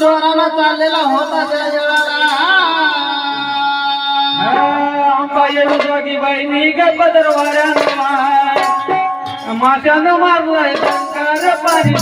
जोराला चाललेला होता त्या जळाला जोगी बाई मी गप्प दरवाऱ्या माशानं मारलाय पाणी.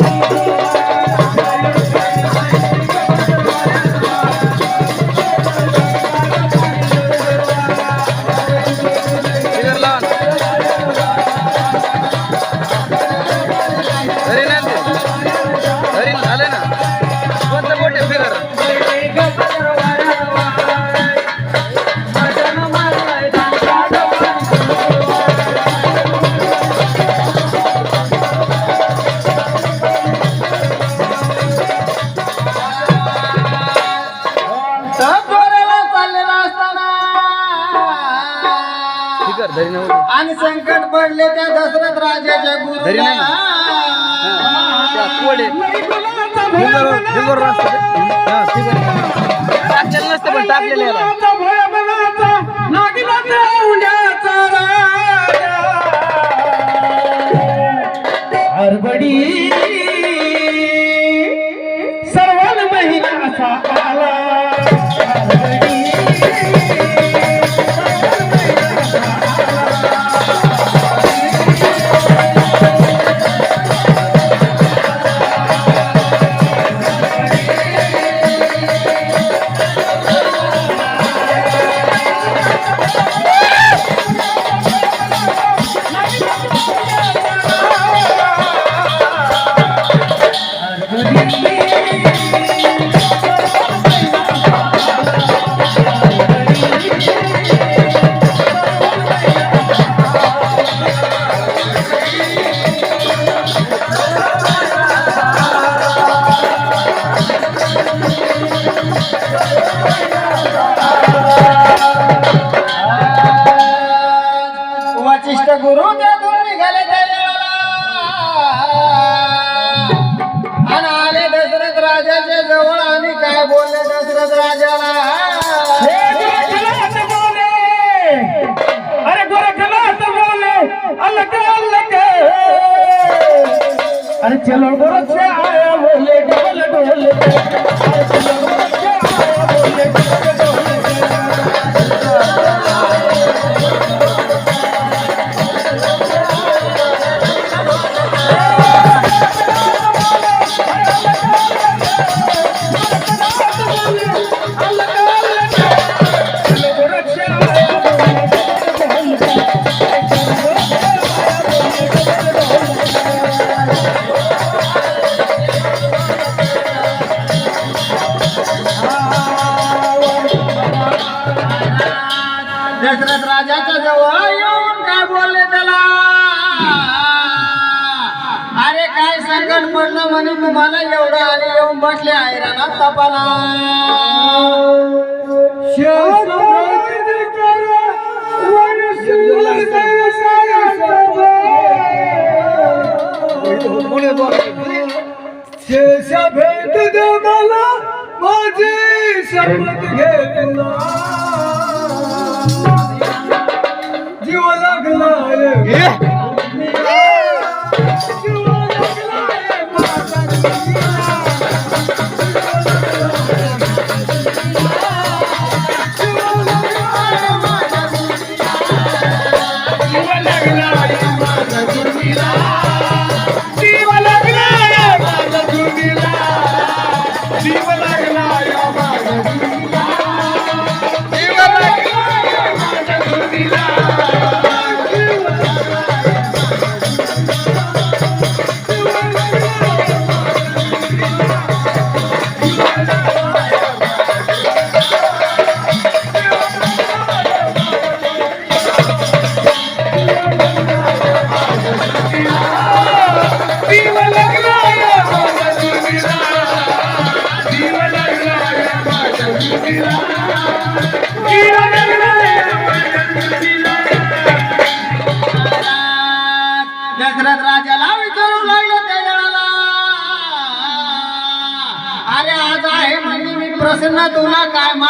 ಸರಿನಾ? ছেলে বড় येऊन काय बोलले त्याला? अरे काय संकट पडलं म्हणे तुम्हाला एवढं आणि येऊन बसले आयराना तपाला. भेट दे मला माझी शपथ घेतला. 鱼。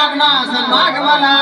मागणार असेल माग मला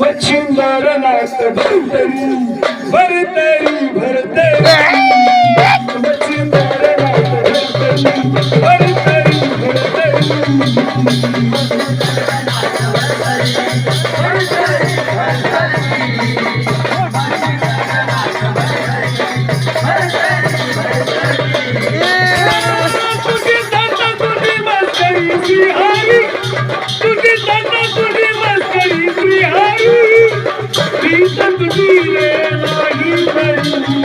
मच्छिंदार नात भरतरी भरतरी भरतरी मच्छिंदार नात भरतरी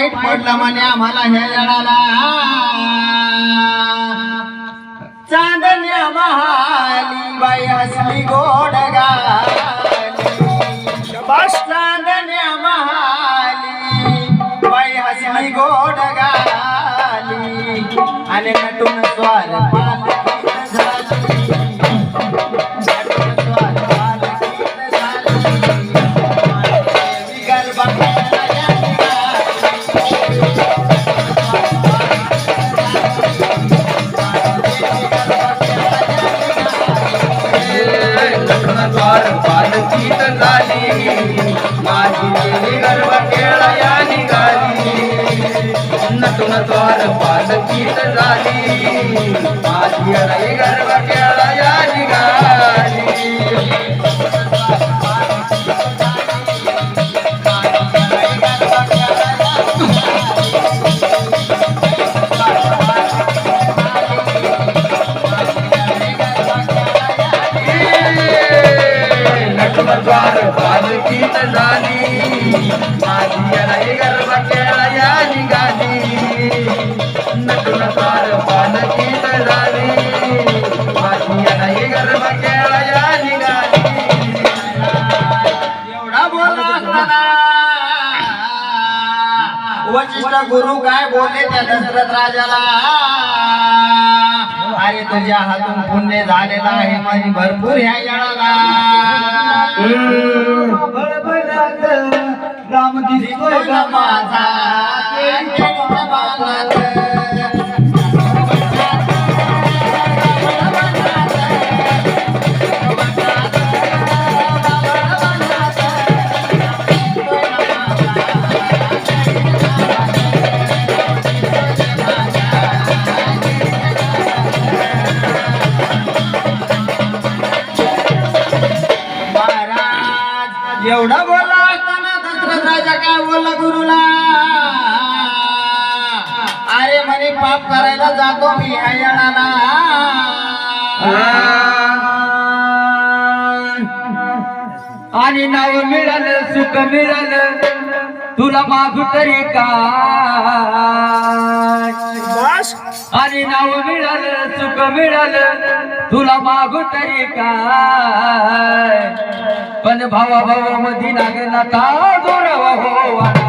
वाईट पडलं म्हणे आम्हाला हे जणाला चांदण्या महाली बाई हसली गोड गाश चांदण्या महाली बाई हसली गोड गाली आणि संगीत झाली माझी गुरु काय बोलले त्या दशरथ राजाला? अरे तुझ्या हातून पुण्य झालेला आहे माझी भरपूर ह्या येळाला. राम दिसतोय का माझा? राजा काय बोलला गुरुला? अरे म्हणे पाप करायला जातो मी ह्या आणि नाव मिळालं सुख मिळालं तुला मागू तरी काय? आणि नाव मिळालं सुख मिळालं तुला मागू तरी काय? पण भावा भावा मधी नागना ता जोरावा हो वाडा